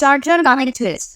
Charger connect হয়েছে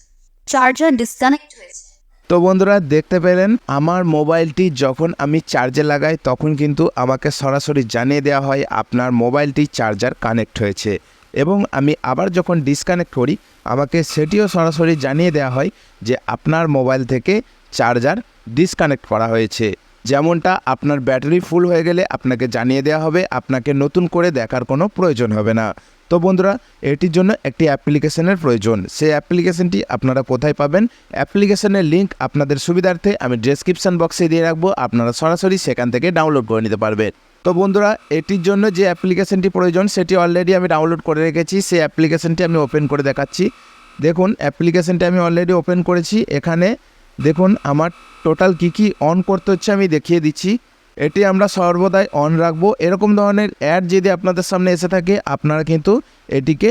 charger disconnect হয়েছে তো বন্ধুরা, দেখতে পেলেন, আমার মোবাইলটি যখন আমি চার্জে লাগাই, তখন কিন্তু আমাকে সরাসরি জানিয়ে দেওয়া হয়, আপনার মোবাইলটি চার্জার কানেক্ট হয়েছে। এবং আমি আবার যখন ডিসকানেক্ট করি, আমাকে সেটিও সরাসরি জানিয়ে দেওয়া হয় যে আপনার মোবাইল থেকে চার্জার ডিসকানেক্ট করা হয়েছে। যেমনটা আপনার ব্যাটারি ফুল হয়ে গেলে আপনাকে জানিয়ে দেওয়া হবে, আপনাকে নতুন করে দেখার কোনো প্রয়োজন হবে না। তো বন্ধুরা, এটির জন্য একটি অ্যাপ্লিকেশনের প্রয়োজন। সেই অ্যাপ্লিকেশনটি আপনারা কোথায় পাবেন? অ্যাপ্লিকেশনের লিঙ্ক আপনাদের সুবিধার্থে আমি ডেসক্রিপশন বক্সে দিয়ে রাখব, আপনারা সরাসরি সেখান থেকে ডাউনলোড করে নিতে পারবেন। তো বন্ধুরা, এটির জন্য যে অ্যাপ্লিকেশনটি প্রয়োজন, সেটি অলরেডি আমি ডাউনলোড করে রেখেছি, সেই অ্যাপ্লিকেশনটি আমি ওপেন করে দেখাচ্ছি। দেখুন, অ্যাপ্লিকেশনটি আমি অলরেডি ওপেন করেছি। এখানে দেখুন, আমার টোটাল কী কী অন করতে হচ্ছে আমি দেখিয়ে দিচ্ছি। এটি আমরা সর্বদাই অন রাখব। এরকম ধরনের অ্যাড যদি আপনাদের সামনে এসে থাকে, আপনারা কিন্তু এটিকে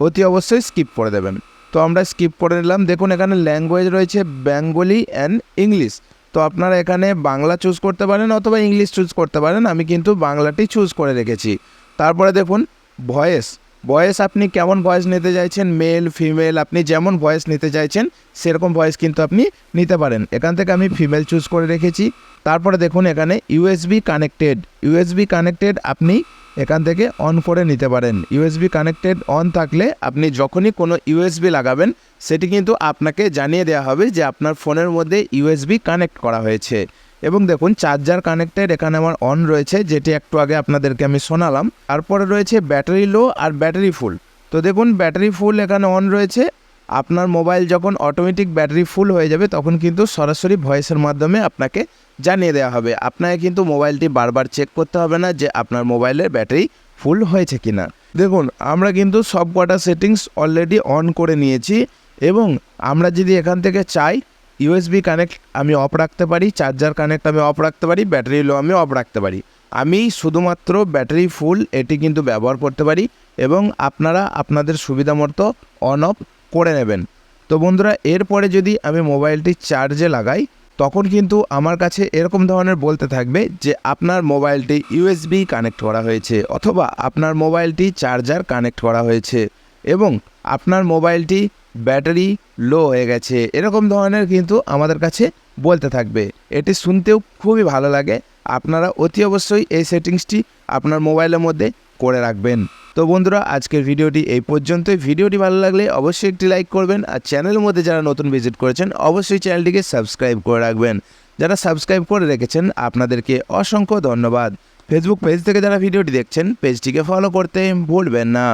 অতি অবশ্যই স্কিপ করে দেবেন। তো আমরা স্কিপ করে নিলাম। দেখুন, এখানে ল্যাঙ্গুয়েজ রয়েছে বেঙ্গলি অ্যান্ড ইংলিশ তো আপনারা এখানে বাংলা চুজ করতে পারেন অথবা ইংলিশ চুজ করতে পারেন। আমি কিন্তু বাংলাটি চুজ করে রেখেছি। তারপরে দেখুন ভয়েস ভয়েস আপনি কেমন ভয়েস নিতে চাইছেন? মেল ফিমেল আপনি যেমন ভয়েস নিতে চাইছেন, সেরকম ভয়েস কিন্তু আপনি নিতে পারেন। এখান থেকে আমি ফিমেল চুজ করে রেখেছি। তারপরে দেখুন এখানে ইউএসবি কানেক্টেড ইউএসবি কানেক্টেড আপনি এখান থেকে অন করে নিতে পারেন। ইউএসবি কানেক্টেড অন থাকলে আপনি যখনই কোনো ইউএসবি লাগাবেন, সেটি কিন্তু আপনাকে জানিয়ে দেওয়া হবে যে আপনার ফোনের মধ্যে ইউএসবি কানেক্ট করা হয়েছে। এবং দেখুন চার্জার কানেক্টেড এখানে আমার অন রয়েছে, যেটি একটু আগে আপনাদেরকে আমি শোনালাম। তারপরে রয়েছে ব্যাটারি লো আর ব্যাটারি ফুল তো দেখুন ব্যাটারি ফুল এখানে অন রয়েছে। আপনার মোবাইল যখন অটোমেটিক ব্যাটারি ফুল হয়ে যাবে, তখন কিন্তু সরাসরি ভয়েসের মাধ্যমে আপনাকে জানিয়ে দেওয়া হবে। আপনাকে কিন্তু মোবাইলটি বারবার চেক করতে হবে না যে আপনার মোবাইলের ব্যাটারি ফুল হয়েছে কি না দেখুন, আমরা কিন্তু সব কটা সেটিংস অলরেডি অন করে নিয়েছি এবং আমরা যদি এখান থেকে চাই ইউএসবি কানেক্ট আমি অফ রাখতে পারি চার্জার কানেক্ট আমি অফ রাখতে পারি ব্যাটারি লো আমি অফ রাখতে পারি। আমি শুধুমাত্র ব্যাটারি ফুল এটি কিন্তু ব্যবহার করতে পারি এবং আপনারা আপনাদের সুবিধা মতো অন অফ করে নেবেন। তো বন্ধুরা, এরপরে যদি আমি মোবাইলটি চার্জে লাগাই, তখন কিন্তু আমার কাছে এরকম ধরনের বলতে থাকবে যে আপনার মোবাইলটি ইউএসবি কানেক্ট করা হয়েছে অথবা আপনার মোবাইলটি চার্জার কানেক্ট করা হয়েছে এবং আপনার মোবাইলটি ব্যাটারি লো হয়ে গেছে। এরকম ধরনের কিন্তু আমাদের কাছে বলতে থাকবে। এটি শুনতেও খুবই ভালো লাগে। আপনারা অতি অবশ্যই এই সেটিংসটি আপনার মোবাইলের মধ্যে করে রাখবেন। তো বন্ধুরা, আজকের ভিডিওটি এই পর্যন্তই। ভিডিওটি ভালো লাগলে অবশ্যই একটি লাইক করবেন আর চ্যানেলের মধ্যে যারা নতুন ভিজিট করেছেন, অবশ্যই চ্যানেলটিকে সাবস্ক্রাইব করে রাখবেন। যারা সাবস্ক্রাইব করে রেখেছেন, আপনাদেরকে অসংখ্য ধন্যবাদ। ফেসবুক পেজ থেকে যারা ভিডিওটি দেখছেন পেজটিকে ফলো করতে ভুলবেন না।